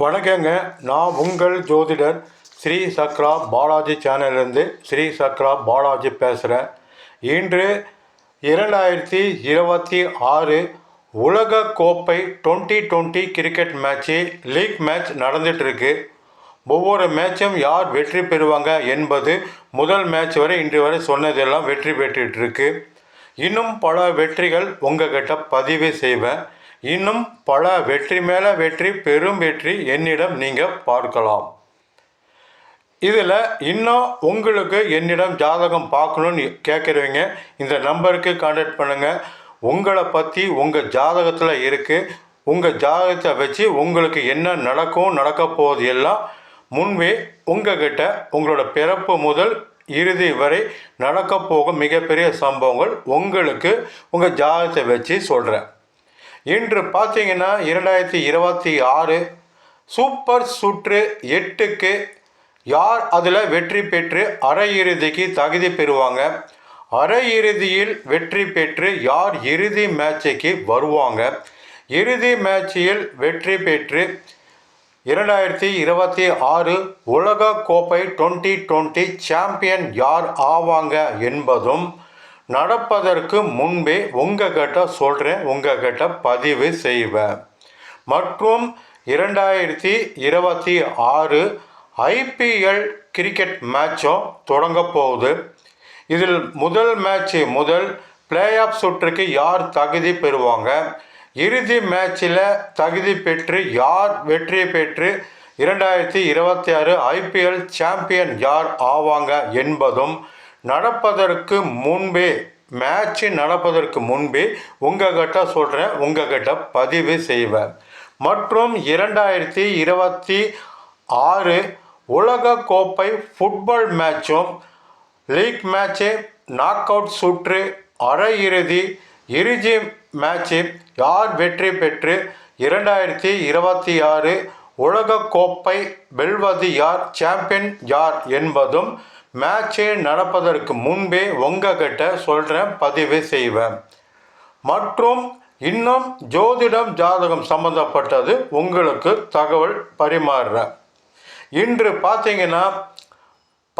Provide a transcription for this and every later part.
வணக்கங்க. நான் உங்கள் ஜோதிடர் ஸ்ரீ சக்ரா பாலாஜி சேனல்லேருந்து ஸ்ரீ சக்ரா பாலாஜி பேசுகிறேன் இன்று இரண்டாயிரத்தி இருபத்தி ஆறு உலக கோப்பை twenty twenty cricket match league match நடந்துகிட்ருக்கு ஒவ்வொரு மேட்சும் யார் வெற்றி பெறுவாங்க என்பது முதல் மேட்ச் வரை இன்று வரை சொன்னதெல்லாம் வெற்றி பெற்றுட்டுருக்கு. இன்னும் பல வெற்றிகள் உங்ககிட்ட பதிவு செய்வேன். இன்னும் பல வெற்றி மேலே வெற்றி பெரும் வெற்றி என்னிடம் நீங்கள் பார்க்கலாம். இதில் இன்னும் உங்களுக்கு என்னிடம் ஜாதகம் பார்க்கணுன்னு கேட்குறவங்க இந்த நம்பருக்கு காண்டாக்ட் பண்ணுங்கள் உங்களை பற்றி உங்கள் ஜாதகத்தில் இருக்குது உங்கள் ஜாதகத்தை வச்சு உங்களுக்கு என்ன நடக்கும் நடக்க போகுது எல்லாம் முன்பே உங்ககிட்ட உங்களோட பிறப்பு முதல் இறுதி வரை நடக்க போகும் மிகப்பெரிய சம்பவங்கள் உங்களுக்கு உங்கள் ஜாதகத்தை வச்சு சொல்கிறேன் இன்று பார்த்தீங்கன்னா இரண்டாயிரத்தி இருபத்தி ஆறு சூப்பர் சுற்று எட்டுக்கு யார் அதில் வெற்றி பெற்று அரையிறுதிக்கு தகுதி பெறுவாங்க? அரையிறுதியில் வெற்றி பெற்று யார் இறுதி மேட்சுக்கு வருவாங்க? இறுதி மேட்சில் வெற்றி பெற்று இரண்டாயிரத்தி இருபத்தி ஆறு உலக கோப்பை டுவெண்ட்டி டுவெண்ட்டி சாம்பியன் யார் ஆவாங்க என்பதும் நடப்பதற்கு முன்பே உங்ககிட்ட சொல்கிறேன் உங்ககிட்ட பதிவு செய்வேன். மற்றும் இரண்டாயிரத்தி இருபத்தி ஆறு ஐபிஎல் கிரிக்கெட் மேட்சும் தொடங்க போகுது. இதில் முதல் மேட்ச்சு முதல் பிளே ஆஃப் சுற்றுக்கு யார் தகுதி பெறுவாங்க? இறுதி மேட்சில் தகுதி பெற்று யார் வெற்றி பெற்று இரண்டாயிரத்தி இருபத்தி ஆறு ஐபிஎல் சாம்பியன் யார் ஆவாங்க என்பதும் நடப்பதற்கு முன்பே மேட்ச்சு நடப்பதற்கு முன்பே உங்ககிட்ட சொல்கிறேன் உங்ககிட்ட பதிவு செய்வேன். மற்றும் இரண்டாயிரத்தி இருபத்தி ஆறு உலக கோப்பை ஃபுட்பால் மேட்சும் லீக் மேட்ச்சு நாக் அவுட் சுற்று அரையிறுதி இறுதி மேட்ச்சு யார் வெற்றி பெற்று இரண்டாயிரத்தி இருபத்தி ஆறு உலக கோப்பை வெல்வது யார் சாம்பியன் யார் என்பதும் மேட்சே நடப்பதற்கு முன்பே உங்ககிட்ட சொல்கிறேன் பதிவு செய்வேன். மற்றும் இன்னும் ஜோதிடம் ஜாதகம் சம்மந்தப்பட்டது உங்களுக்கு தகவல் பரிமாறுறேன். இன்று பார்த்தீங்கன்னா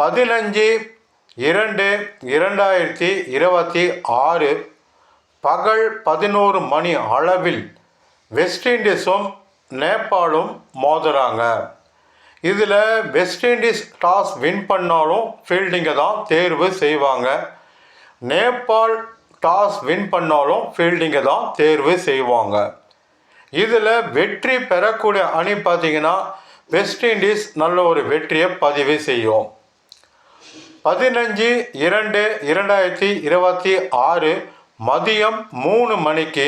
பதினஞ்சு இரண்டு இரண்டாயிரத்தி இருபத்தி ஆறு பகல் பதினோரு மணி அளவில் வெஸ்ட் இண்டீஸும் நேபாளும் மோதுறாங்க. இதில் வெஸ்ட் இண்டீஸ் டாஸ் வின் பண்ணாலும் ஃபீல்டிங்கை தான் தேர்வு செய்வாங்க. நேபாள் டாஸ் வின் பண்ணாலும் ஃபீல்டிங்கை தான் தேர்வு செய்வாங்க. இதில் வெற்றி பெறக்கூடிய அணி பார்த்தீங்கன்னா வெஸ்ட் இண்டீஸ் நல்ல ஒரு வெற்றியை பதிவு செய்யும். பதினஞ்சு இரண்டு இரண்டாயிரத்தி இருபத்தி ஆறு மதியம் மூணு மணிக்கு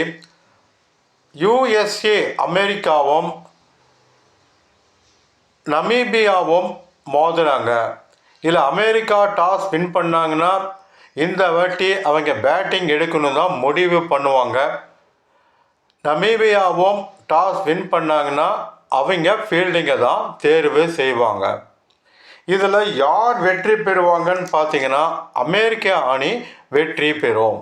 யுஎஸ்ஏ அமெரிக்காவும் நமீபியாவும் மோதுறாங்க இதில் அமெரிக்கா டாஸ் வின் பண்ணாங்கன்னா இந்த வாட்டி அவங்க பேட்டிங் எடுக்கணும் தான் முடிவு பண்ணுவாங்க. நமீபியாவும் டாஸ் வின் பண்ணாங்கன்னா அவங்க ஃபீல்டிங்கை தான் தேர்வு செய்வாங்க. இதில் யார் வெற்றி பெறுவாங்கன்னு பார்த்தீங்கன்னா அமெரிக்க அணி வெற்றி பெறும்.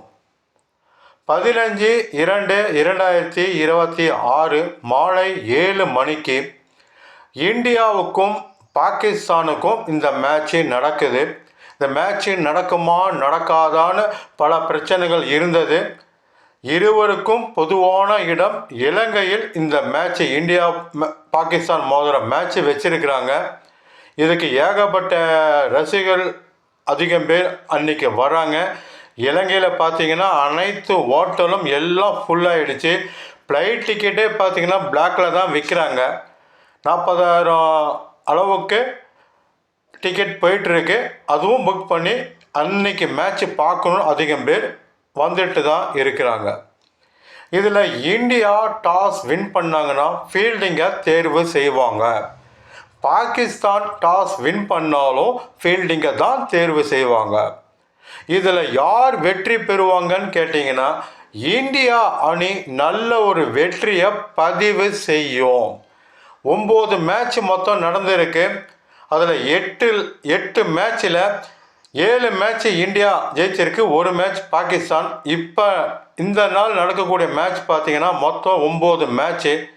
பதினஞ்சு இரண்டு இரண்டாயிரத்தி இருபத்தி ஆறு மாலை ஏழு மணிக்கு இந்தியாவுக்கும் பாகிஸ்தானுக்கும் இந்த மேட்ச்சு நடக்குது. இந்த மேட்ச்சு நடக்குமா நடக்காதான்னு பல பிரச்சனைகள் இருந்தது. இருவருக்கும் பொதுவான இடம் இலங்கையில் இந்த மேட்ச்சு இந்தியா ம- பாகிஸ்தான் மோதிர மேட்ச்சு வச்சிருக்கிறாங்க. இதுக்கு ஏகப்பட்ட ரசிகர்கள் அதிகம் பேர் அன்னைக்கு வராங்க. இலங்கையில் பார்த்தீங்கன்னா அனைத்து ஹோட்டலும் எல்லாம் ஃபுல்லாகிடுச்சு ஃப்ளைட் டிக்கெட்டே பார்த்தீங்கன்னா பிளாக்கில் தான் விற்கிறாங்க நாற்பதாயிரம் அளவுக்கு டிக்கெட் போயிட்டுருக்கு. அதுவும் புக் பண்ணி அன்னைக்கு மேட்ச் பார்க்கணும் அதிகம் பேர் வந்துட்டு தான் இருக்கிறாங்க. இதில் இந்தியா டாஸ் வின் பண்ணாங்கன்னா ஃபீல்டிங்கை தேர்வு செய்வாங்க. பாகிஸ்தான் டாஸ் வின் பண்ணாலும் ஃபீல்டிங்கை தான் தேர்வு செய்வாங்க. இதில் யார் வெற்றி பெறுவாங்கன்னு கேட்டிங்கன்னா இந்தியா அணி நல்ல ஒரு வெற்றியை பதிவு செய்யும். ஒம்பது மேட்ச் மொத்தம் நடந்திருக்கு. அதில் எட்டு எட்டு மேட்ச்சில் ஏழு மேட்ச் இந்தியா ஜெயிச்சிருக்கு. ஒரு மேட்ச் பாகிஸ்தான். இப்போ இந்த நாள் நடக்கக்கூடிய மேட்ச் பார்த்திங்கன்னா மொத்தம் ஒம்பது மேட்ச்சு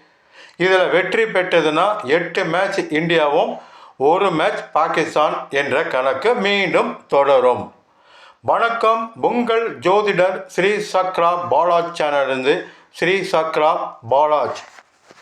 இதில் வெற்றி பெற்றதுன்னா எட்டு மேட்ச் இந்தியாவும் ஒரு மேட்ச் பாகிஸ்தான் என்ற கணக்கு மீண்டும் தொடரும். வணக்கம். பொங்கல் ஜோதிடர் ஸ்ரீ சக்ரா பாலாஜ் சேனலிருந்து ஸ்ரீ சக்ரா பாலாஜ்.